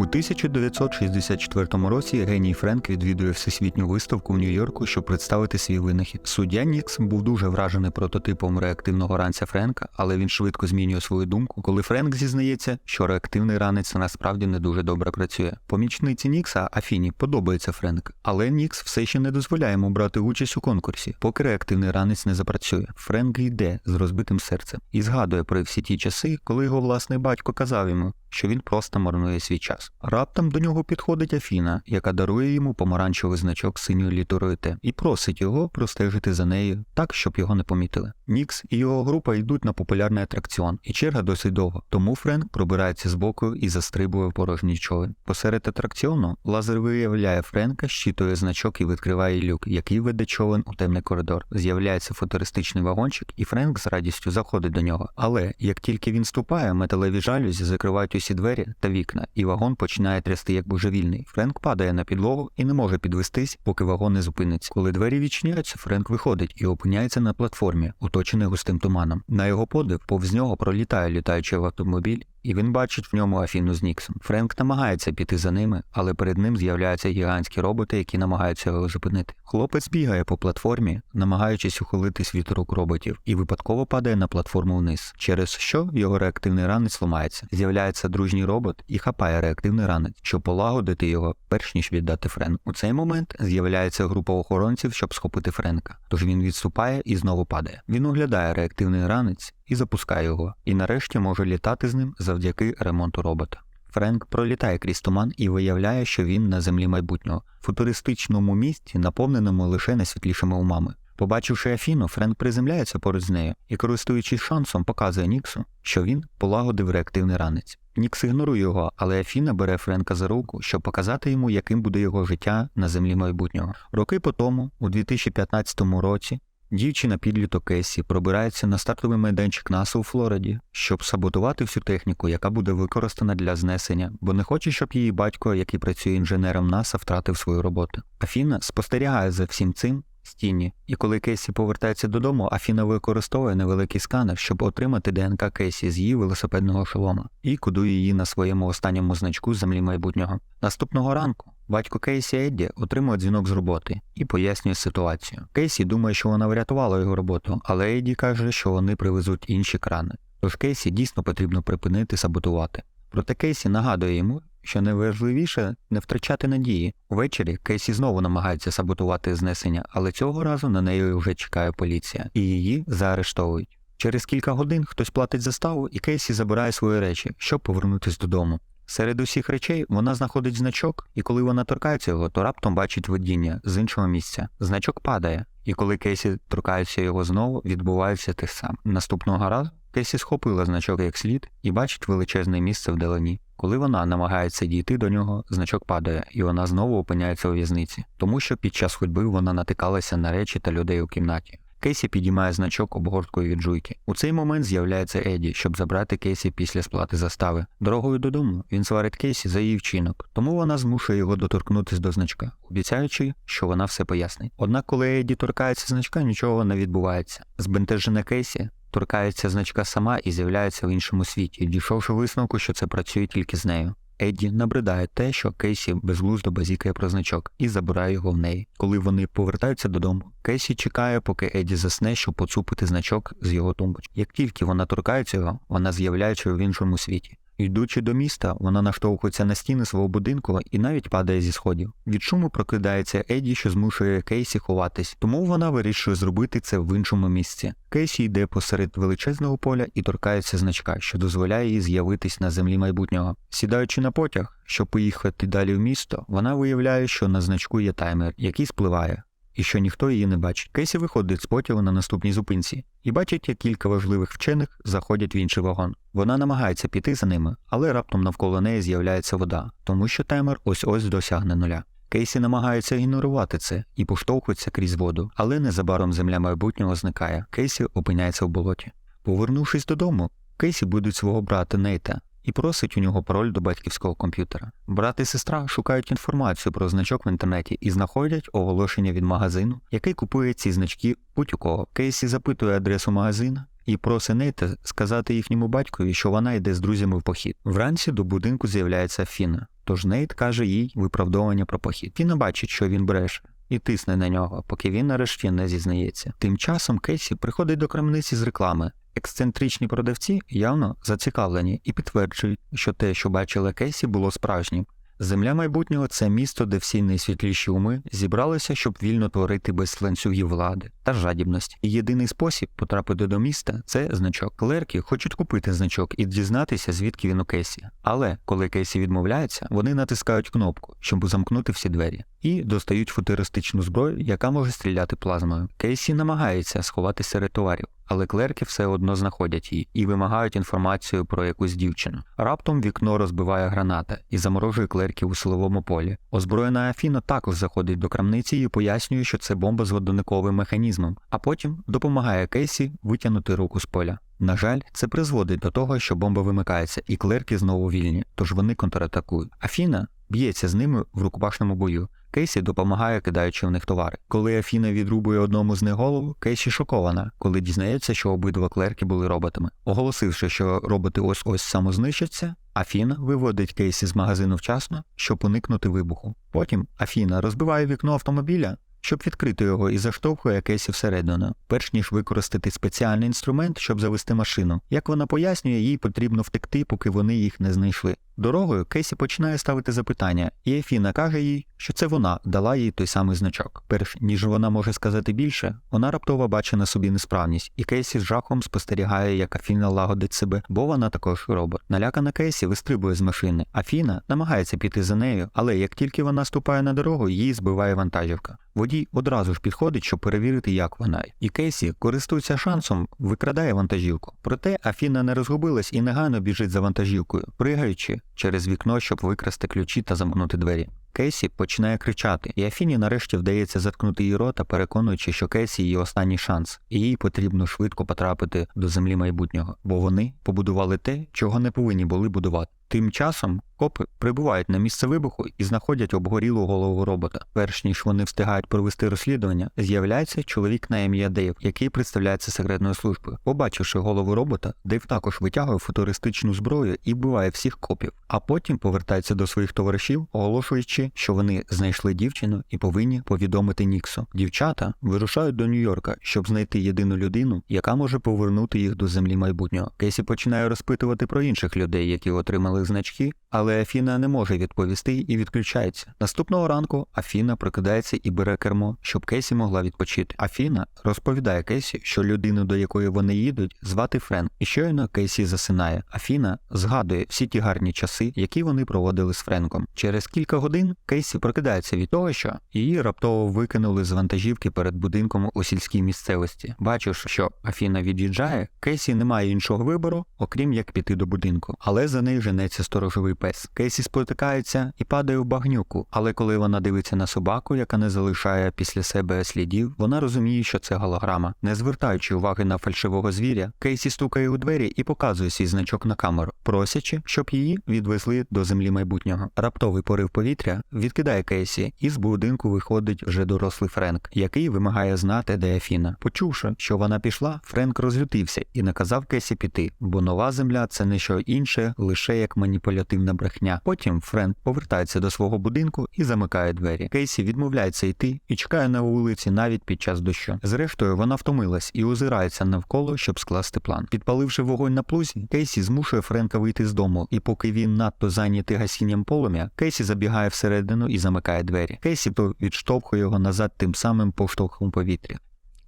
У 1964 році геній Френк відвідує всесвітню виставку в Нью-Йорку, щоб представити свій винахід. Суддя Нікс був дуже вражений прототипом реактивного ранця Френка, але він швидко змінює свою думку, коли Френк зізнається, що реактивний ранець насправді не дуже добре працює. Помічниці Нікса Афіні подобається Френк, але Нікс все ще не дозволяє йому брати участь у конкурсі, поки реактивний ранець не запрацює. Френк йде з розбитим серцем і згадує про всі ті часи, коли його власний батько казав йому, що він просто марнує свій час. Раптом до нього підходить Афіна, яка дарує йому помаранчевий значок з синьою літерою Т і просить його простежити за нею так, щоб його не помітили. Нікс і його група йдуть на популярний атракціон, і черга досить довго. Тому Френк пробирається з боку і застрибує в порожній човен. Посеред атракціону лазер виявляє Френка, щитує значок і відкриває люк, який веде човен у темний коридор. З'являється футуристичний вагончик, і Френк з радістю заходить до нього. Але як тільки він ступає, металеві жалюзі закривають усі двері та вікна, і вагон починає трясти як божевільний. Френк падає на підлогу і не може підвестись, поки вагон не зупиниться. Коли двері відчиняються, Френк виходить і опиняється на платформі, оточений густим туманом. На його подив повз нього пролітає літаючий автомобіль. І він бачить в ньому Афіну з Ніксом. Френк намагається піти за ними, але перед ним з'являються гігантські роботи, які намагаються його зупинити. Хлопець бігає по платформі, намагаючись ухилитись від рук роботів, і випадково падає на платформу вниз, через що його реактивний ранець ламається. З'являється дружній робот і хапає реактивний ранець, щоб полагодити його, перш ніж віддати Френку. У цей момент з'являється група охоронців, щоб схопити Френка. Тож він відступає і знову падає. Він оглядає реактивний ранець і запускає його, і нарешті може літати з ним завдяки ремонту робота. Френк пролітає крізь туман і виявляє, що він на землі майбутнього, футуристичному місті, наповненому лише найсвітлішими умами. Побачивши Афіну, Френк приземляється поруч з нею і, користуючись шансом, показує Ніксу, що він полагодив реактивний ранець. Нікс ігнорує його, але Афіна бере Френка за руку, щоб показати йому, яким буде його життя на землі майбутнього. Роки по тому, у 2015 році, Дівчина підліток Кесі пробирається на стартовий майданчик НАСА у Флориді, щоб саботувати всю техніку, яка буде використана для знесення, бо не хоче, щоб її батько, який працює інженером НАСА, втратив свою роботу. Афіна спостерігає за всім цим з тіні, і коли Кесі повертається додому, Афіна використовує невеликий сканер, щоб отримати ДНК Кесі з її велосипедного шолома і кодує її на своєму останньому значку землі майбутнього. Наступного ранку. Батько Кейсі Едді отримує дзвінок з роботи і пояснює ситуацію. Кейсі думає, що вона врятувала його роботу, але Едді каже, що вони привезуть інші крани. Тож Кейсі дійсно потрібно припинити саботувати. Проте Кейсі нагадує йому, що найважливіше не втрачати надії. Увечері Кейсі знову намагається саботувати знесення, але цього разу на неї вже чекає поліція, і її заарештовують. Через кілька годин хтось платить заставу, і Кейсі забирає свої речі, щоб повернутися додому. Серед усіх речей вона знаходить значок, і коли вона торкається його, то раптом бачить видіння з іншого місця. Значок падає, і коли Кейсі торкається його знову, відбувається те саме. Наступного разу Кейсі схопила значок як слід і бачить величезне місце вдалині. Коли вона намагається дійти до нього, значок падає, і вона знову опиняється у в'язниці, тому що під час ходьби вона натикалася на речі та людей у кімнаті. Кейсі підіймає значок обгорткою від жуйки. У цей момент з'являється Еді, щоб забрати Кейсі після сплати застави. Дорогою додому він сварить Кейсі за її вчинок, тому вона змушує його доторкнутися до значка, обіцяючи, що вона все пояснить. Однак, коли Еді торкається значка, нічого не відбувається. Збентежена Кейсі торкається значка сама і з'являється в іншому світі, дійшовши висновку, що це працює тільки з нею. Едді набридає те, що Кейсі безглуздо базікає про значок і забирає його в неї. Коли вони повертаються додому, Кейсі чекає, поки Едді засне, щоб поцупити значок з його тумбочки. Як тільки вона торкається його, вона з'являється в іншому світі. Йдучи до міста, вона наштовхується на стіни свого будинку і навіть падає зі сходів. Від шуму прокидається Еді, що змушує Кейсі ховатись, тому вона вирішує зробити це в іншому місці. Кейсі йде посеред величезного поля і торкається значка, що дозволяє їй з'явитись на землі майбутнього. Сідаючи на потяг, щоб поїхати далі в місто, вона виявляє, що на значку є таймер, який спливає і що ніхто її не бачить. Кейсі виходить з потягу на наступній зупинці і бачить, як кілька важливих вчених заходять в інший вагон. Вона намагається піти за ними, але раптом навколо неї з'являється вода, тому що таймер ось ось досягне нуля. Кейсі намагається ігнорувати це і поштовхується крізь воду, але незабаром земля майбутнього зникає. Кейсі опиняється в болоті. Повернувшись додому, Кейсі будуть свого брата Нейта, і просить у нього пароль до батьківського комп'ютера. Брат і сестра шукають інформацію про значок в інтернеті і знаходять оголошення від магазину, який купує ці значки будь у кого. Кейсі запитує адресу магазина. І просить Нейта сказати їхньому батькові, що вона йде з друзями в похід. Вранці до будинку з'являється Фіна. Тож Нейт каже їй виправдовування про похід. Фіна бачить, що він бреше. І тисне на нього, поки він нарешті не зізнається. Тим часом Кейсі приходить до крамниці з реклами. Ексцентричні продавці явно зацікавлені і підтверджують, що те, що бачила Кейсі, було справжнім. Земля майбутнього це місто, де всі найсвітліші уми зібралися, щоб вільно творити без ланцюгів влади та жадібності. І єдиний спосіб потрапити до міста це значок. Клерки хочуть купити значок і дізнатися, звідки він у Кейсі. Але коли Кейсі відмовляється, вони натискають кнопку, щоб замкнути всі двері, і достають футуристичну зброю, яка може стріляти плазмою. Кейсі намагається сховати серед товарів. Але клерки все одно знаходять її і вимагають інформацію про якусь дівчину. Раптом вікно розбиває граната і заморожує клерків у силовому полі. Озброєна Афіна також заходить до крамниці і пояснює, що це бомба з годинниковим механізмом, а потім допомагає Кейсі витягнути руку з поля. На жаль, це призводить до того, що бомба вимикається, і клерки знову вільні, тож вони контратакують. Афіна б'ється з ними в рукопашному бою. Кейсі допомагає, кидаючи в них товари. Коли Афіна відрубує одному з них голову, Кейсі шокована, коли дізнається, що обидва клерки були роботами. Оголосивши, що роботи ось ось самознищаться, Афіна виводить Кейсі з магазину вчасно, щоб уникнути вибуху. Потім Афіна розбиває вікно автомобіля. Щоб відкрити його і заштовхує Кейсі всередину, перш ніж використати спеціальний інструмент, щоб завести машину. Як вона пояснює, їй потрібно втекти, поки вони їх не знайшли. Дорогою Кейсі починає ставити запитання, і Ефіна каже їй, що це вона дала їй той самий значок. Перш ніж вона може сказати більше, вона раптово бачить на собі несправність, і Кейсі з жахом спостерігає, як Афіна лагодить себе, бо вона також робот. Налякана Кейсі вистрибує з машини. Афіна намагається піти за нею, але як тільки вона ступає на дорогу, її збиває вантажівка. Водій одразу ж підходить, щоб перевірити, як вона. І Кейсі користується шансом, викрадає вантажівку. Проте Афіна не розгубилась і негайно біжить за вантажівкою, пригаючи через вікно, щоб викрасти ключі та замкнути двері. Кейсі починає кричати, і Афіні нарешті вдається заткнути її рота, переконуючи, що Кейсі її останній шанс, і їй потрібно швидко потрапити до землі майбутнього, бо вони побудували те, чого не повинні були будувати. Тим часом копи прибувають на місце вибуху і знаходять обгорілу голову робота. Перш ніж вони встигають провести розслідування, з'являється чоловік на ім'я Дейв, який представляється секретною службою. Побачивши голову робота, Дейв також витягує футуристичну зброю і вбиває всіх копів, а потім повертається до своїх товаришів, оголошуючи, що вони знайшли дівчину і повинні повідомити Ніксу. Дівчата вирушають до Нью-Йорка, щоб знайти єдину людину, яка може повернути їх до землі майбутнього. Кейсі починає розпитувати про інших людей, які отримали значки, але Афіна не може відповісти і відключається. Наступного ранку Афіна прокидається і бере кермо, щоб Кейсі могла відпочити. Афіна розповідає Кейсі, що людину, до якої вони їдуть, звати Френк. І щойно Кейсі засинає. Афіна згадує всі ті гарні часи, які вони проводили з Френком. Через кілька годин Кейсі прокидається від того, що її раптово викинули з вантажівки перед будинком у сільській місцевості. Бачивши, що Афіна від'їжджає, Кейсі не має іншого вибору, окрім як піти до будинку. Але за нею женеться сторожовий пес. Кейсі спотикається і падає в багнюку, але коли вона дивиться на собаку, яка не залишає після себе слідів, вона розуміє, що це голограма. Не звертаючи уваги на фальшивого звіря, Кейсі стукає у двері і показує свій значок на камеру, просячи, щоб її відвезли до землі майбутнього. Раптовий порив повітря відкидає Кейсі, і з будинку виходить вже дорослий Френк, який вимагає знати, де Афіна. Почувши, що вона пішла, Френк розлютився і наказав Кейсі піти, бо нова земля це не що інше, лише як маніпулятивна брехня. Потім Френк повертається до свого будинку і замикає двері. Кейсі відмовляється йти і чекає на вулиці навіть під час дощу. Зрештою, вона втомилась і озирається навколо, щоб скласти план. Підпаливши вогонь на плузі, Кейсі змушує Френка вийти з дому, і поки він надто зайнятий гасінням полум'я, Кейсі забігає всередину і замикає двері. Кейсі то відштовхує його назад тим самим поштовхом повітря.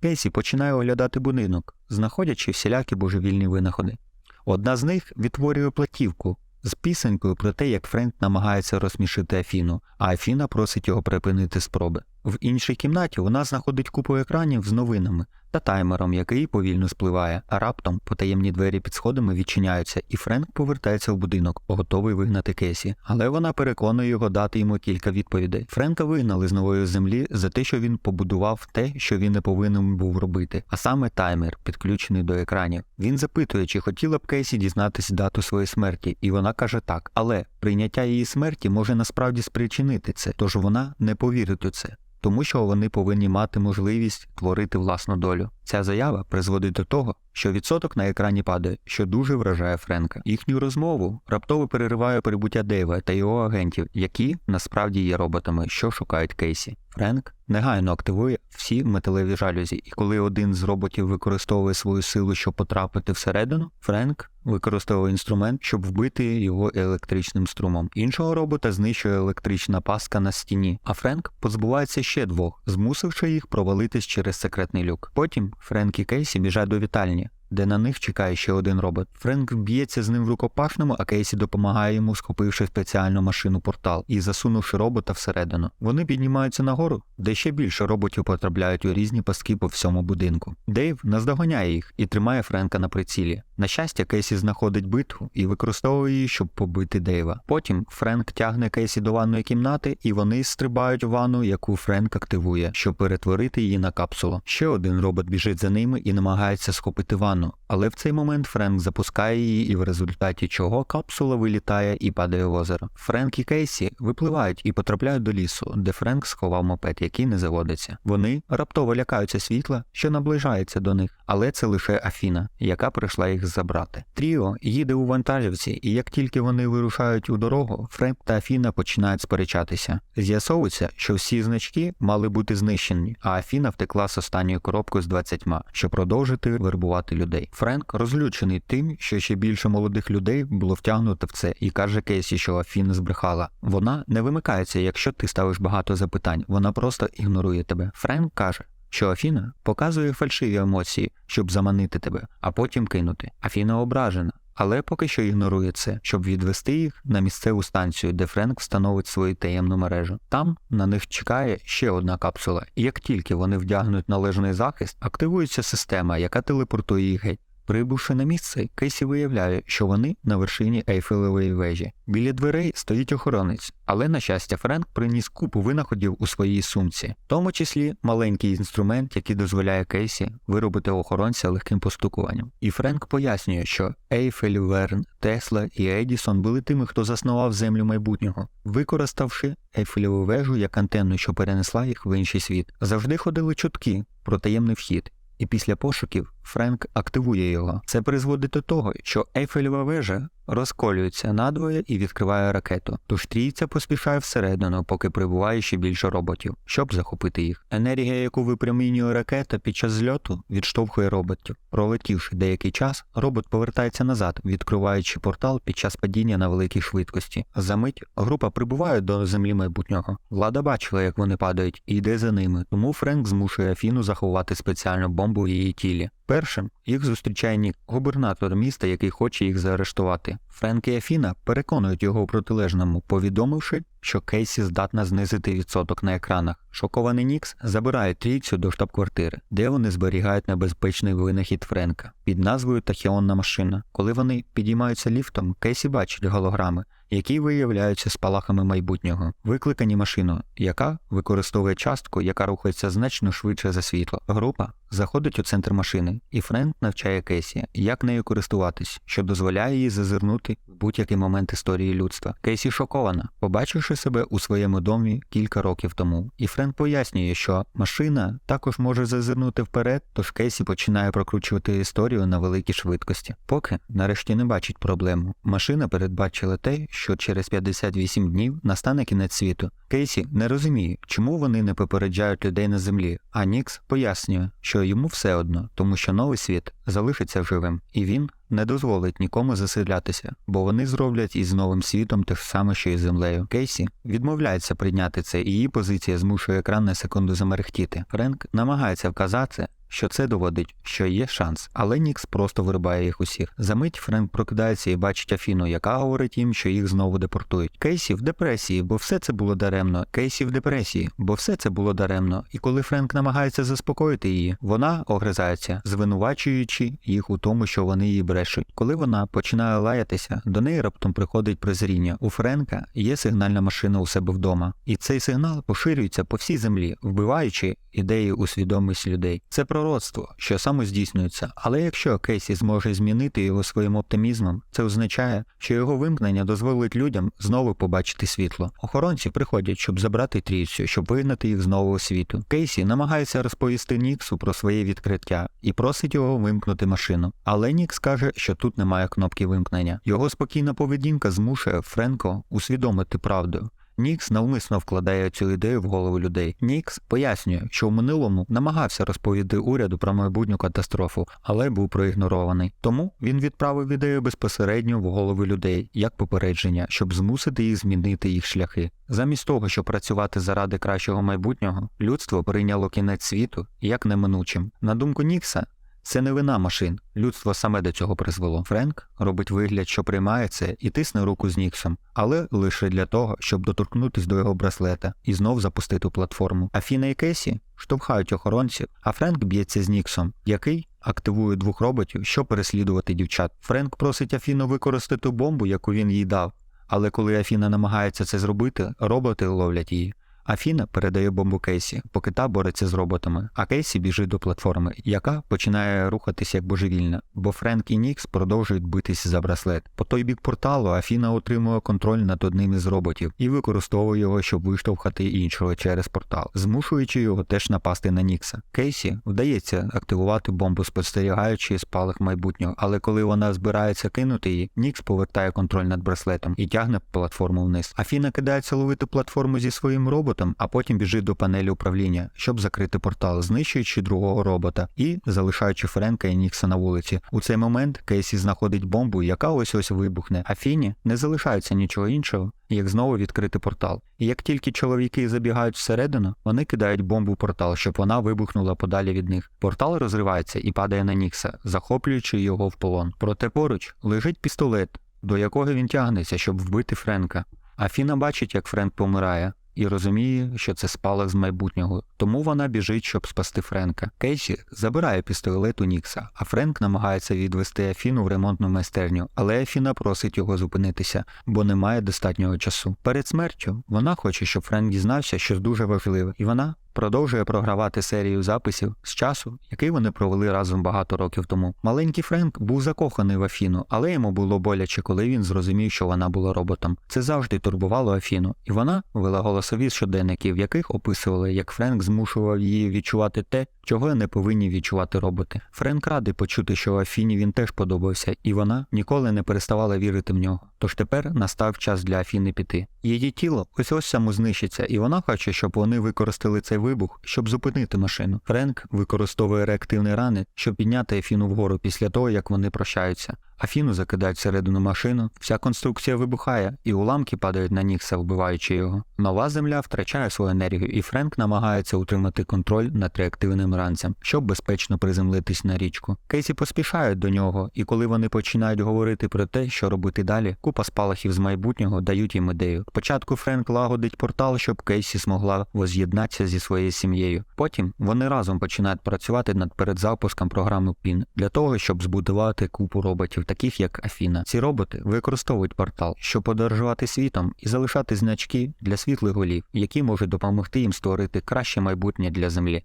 Кейсі починає оглядати будинок, знаходячи всілякі божевільні винаходи. Одна з них відтворює платівку з пісенькою про те, як Френк намагається розсмішити Афіну, а Афіна просить його припинити спроби. В іншій кімнаті вона знаходить купу екранів з новинами та таймером, який повільно спливає, а раптом потаємні двері під сходами відчиняються, і Френк повертається в будинок, готовий вигнати Кесі. Але вона переконує його дати йому кілька відповідей. Френка вигнали з нової землі за те, що він побудував те, що він не повинен був робити, а саме таймер, підключений до екранів. Він запитує, чи хотіла б Кейсі дізнатися дату своєї смерті, і вона каже так. Але прийняття її смерті може насправді спричинити це, тож вона не повірить у це тому що вони повинні мати можливість творити власну долю. Ця заява призводить до того, що відсоток на екрані падає, що дуже вражає Френка. Їхню розмову раптово перериває прибуття Дейва та його агентів, які насправді є роботами, що шукають Кейсі. Френк негайно активує всі металеві жалюзі, і коли один з роботів використовує свою силу, щоб потрапити всередину, Френк використовує інструмент, щоб вбити його електричним струмом. Іншого робота знищує електрична паска на стіні, а Френк позбувається ще двох, змусивши їх провалитись через секретний люк. Потім Френк і Кейсі біжать до вітальні. Де на них чекає ще один робот. Френк б'ється з ним в рукопашному, а Кейсі допомагає йому, схопивши спеціальну машину портал і засунувши робота всередину. Вони піднімаються нагору, де ще більше роботів потрапляють у різні пастки по всьому будинку. Дейв наздоганяє їх і тримає Френка на прицілі. На щастя, Кейсі знаходить битву і використовує її, щоб побити Дейва. Потім Френк тягне Кейсі до ванної кімнати, і вони стрибають в ванну, яку Френк активує, щоб перетворити її на капсулу. Ще один робот біжить за ними і намагається схопити ванну. Але в цей момент Френк запускає її, і в результаті чого капсула вилітає і падає в озеро. Френк і Кейсі випливають і потрапляють до лісу, де Френк сховав мопед, який не заводиться. Вони раптово лякаються світла, що наближається до них, але це лише Афіна, яка прийшла їх забрати. Тріо їде у вантажівці, і як тільки вони вирушають у дорогу, Френк та Афіна починають сперечатися. З'ясовується, що всі значки мали бути знищені, а Афіна втекла з останньою коробкою з 20, щоб продовжити вербувати людей. Френк розлючений тим, що ще більше молодих людей було втягнуто в це, і каже Кейсі, що Афіна збрехала. Вона не вимикається, якщо ти ставиш багато запитань, вона просто ігнорує тебе. Френк каже. Що Афіна показує фальшиві емоції, щоб заманити тебе, а потім кинути. Афіна ображена, але поки що ігнорує це, щоб відвести їх на місцеву станцію, де Френк встановить свою таємну мережу. Там на них чекає ще одна капсула, і як тільки вони вдягнуть належний захист, активується система, яка телепортує їх геть. Прибувши на місце, Кейсі виявляє, що вони на вершині Ейфелевої вежі. Біля дверей стоїть охоронець, але, на щастя, Френк приніс купу винаходів у своїй сумці, в тому числі маленький інструмент, який дозволяє Кейсі виробити охоронця легким постукуванням. І Френк пояснює, що Ейфель, Верн, Тесла і Едісон були тими, хто заснував землю майбутнього, використавши Ейфелеву вежу як антенну, що перенесла їх в інший світ. Завжди ходили чутки про таємний вхід. І після пошуків Френк активує його. Це призводить до того, що Ейфелева вежа розколюється надвоє і відкриває ракету. Тож трійця поспішає всередину, поки прибуває ще більше роботів, щоб захопити їх. Енергія, яку випромінює ракета під час зльоту, відштовхує роботів. Пролетівши деякий час, робот повертається назад, відкриваючи портал під час падіння на великій швидкості. Замить група прибуває до землі майбутнього. Влада бачила, як вони падають, і йде за ними. Тому Френк змушує Афіну заховати спеціальну бомбу в її тілі. Першим їх зустрічає Нік, губернатор міста, який хоче їх заарештувати. Френк і Афіна переконують його у протилежному, повідомивши, що Кейсі здатна знизити відсоток на екранах. Шокований Нікс забирає трійцю до штаб-квартири, де вони зберігають небезпечний винахід Френка під назвою Тахіонна машина. Коли вони підіймаються ліфтом, Кейсі бачить голограми, які виявляються спалахами майбутнього, викликані машиною, яка використовує частку, яка рухається значно швидше за світло. Група заходить у центр машини, і Френк навчає Кейсі, як нею користуватись, що дозволяє їй зазирнути в будь-який момент історії людства. Кейсі шокована, побачивши себе у своєму домі кілька років тому. І Френк пояснює, що машина також може зазирнути вперед, тож Кейсі починає прокручувати історію на великій швидкості. Поки нарешті не бачить проблему. Машина передбачила те, що через 58 днів настане кінець світу. Кейсі не розуміє, чому вони не попереджають людей на землі, а Нікс пояснює, що йому все одно, тому що новий світ залишиться живим, і він не дозволить нікому заселятися, бо вони зроблять із новим світом те ж саме, що і з землею. Кейсі відмовляється прийняти це, і її позиція змушує екран на секунду замерехтіти. Френк намагається вказати. Що це доводить, що є шанс, але Нікс просто вирубає їх усіх. Замить Френк прокидається і бачить Афіну, яка говорить їм, що їх знову депортують. Кейсі в депресії, бо все це було даремно. Кейсі в депресії, бо все це було даремно. І коли Френк намагається заспокоїти її, вона огризається, звинувачуючи їх у тому, що вони її брешуть. Коли вона починає лаятися, до неї раптом приходить прозріння. У Френка є сигнальна машина у себе вдома, і цей сигнал поширюється по всій землі, вбиваючи ідеї у свідомість людей. Це про пророцтво, що саме здійснюється, але якщо Кейсі зможе змінити його своїм оптимізмом, це означає, що його вимкнення дозволить людям знову побачити світло. Охоронці приходять, щоб забрати трійцю, щоб вигнати їх знову у світу. Кейсі намагається розповісти Ніксу про своє відкриття і просить його вимкнути машину. Але Нікс каже, що тут немає кнопки вимкнення. Його спокійна поведінка змушує Френко усвідомити правду. Нікс навмисно вкладає цю ідею в голову людей. Нікс пояснює, що в минулому намагався розповісти уряду про майбутню катастрофу, але був проігнорований. Тому він відправив ідею безпосередньо в голови людей як попередження, щоб змусити їх змінити їх шляхи. Замість того, щоб працювати заради кращого майбутнього, людство прийняло кінець світу як неминучим. На думку Нікса. Це не вина машин, людство саме до цього призвело. Френк робить вигляд, що приймає це і тисне руку з Ніксом, але лише для того, щоб доторкнутися до його браслета і знов запустити платформу. Афіна і Кесі штовхають охоронців, а Френк б'ється з Ніксом, який активує двох роботів, щоб переслідувати дівчат. Френк просить Афіну використати бомбу, яку він їй дав. Але коли Афіна намагається це зробити, роботи ловлять її. Афіна передає бомбу Кейсі, поки та бореться з роботами, а Кейсі біжить до платформи, яка починає рухатись як божевільна, бо Френк і Нікс продовжують битись за браслет. По той бік порталу Афіна отримує контроль над одним із роботів і використовує його, щоб виштовхати іншого через портал, змушуючи його теж напасти на Нікса. Кейсі вдається активувати бомбу, спостерігаючи спалах майбутнього, але коли вона збирається кинути її, Нікс повертає контроль над браслетом і тягне платформу вниз. Афіна кидається ловити платформу зі своїм роботом а потім біжить до панелі управління, щоб закрити портал, знищуючи другого робота і залишаючи Френка і Нікса на вулиці. У цей момент Кейсі знаходить бомбу, яка ось ось вибухне, а Фіні не залишається нічого іншого, як знову відкрити портал. І як тільки чоловіки забігають всередину, вони кидають бомбу в портал, щоб вона вибухнула подалі від них. Портал розривається і падає на Нікса, захоплюючи його в полон. Проте поруч лежить пістолет, до якого він тягнеться, щоб вбити Френка. Афіна бачить, як Френк помирає і розуміє, що це спалах з майбутнього, тому вона біжить, щоб спасти Френка. Кейсі забирає пістолет у Нікса, а Френк намагається відвести Афіну в ремонтну майстерню, але Афіна просить його зупинитися, бо немає достатнього часу. Перед смертю вона хоче, щоб Френк дізнався щось дуже важливе, і вона продовжує програвати серію записів з часу, який вони провели разом багато років тому. Маленький Френк був закоханий в Афіну, але йому було боляче, коли він зрозумів, що вона була роботом. Це завжди турбувало Афіну, і вона вела голосові щоденники, в яких описували, як Френк змушував її відчувати те, чого не повинні відчувати роботи. Френк радий почути, що Афіні він теж подобався, і вона ніколи не переставала вірити в нього. Тож тепер настав час для Афіни піти. Її тіло ось ось само знищиться, і вона хоче, щоб вони використали цей вибух, щоб зупинити машину. Френк використовує реактивні рани, щоб підняти Афіну вгору після того, як вони прощаються. Афіну закидають всередину машину, вся конструкція вибухає, і уламки падають на Нікса, вбиваючи його. Нова земля втрачає свою енергію, і Френк намагається утримати контроль над реактивним ранцем, щоб безпечно приземлитись на річку. Кейсі поспішають до нього, і коли вони починають говорити про те, що робити далі, купа спалахів з майбутнього дають їм ідею. Спочатку Френк лагодить портал, щоб Кейсі змогла воз'єднатися зі своєю сім'єю. Потім вони разом починають працювати над передзапуском програми PIN для того, щоб збудувати купу роботів таких як Афіна. Ці роботи використовують портал, щоб подорожувати світом і залишати значки для світлих голів, які можуть допомогти їм створити краще майбутнє для Землі.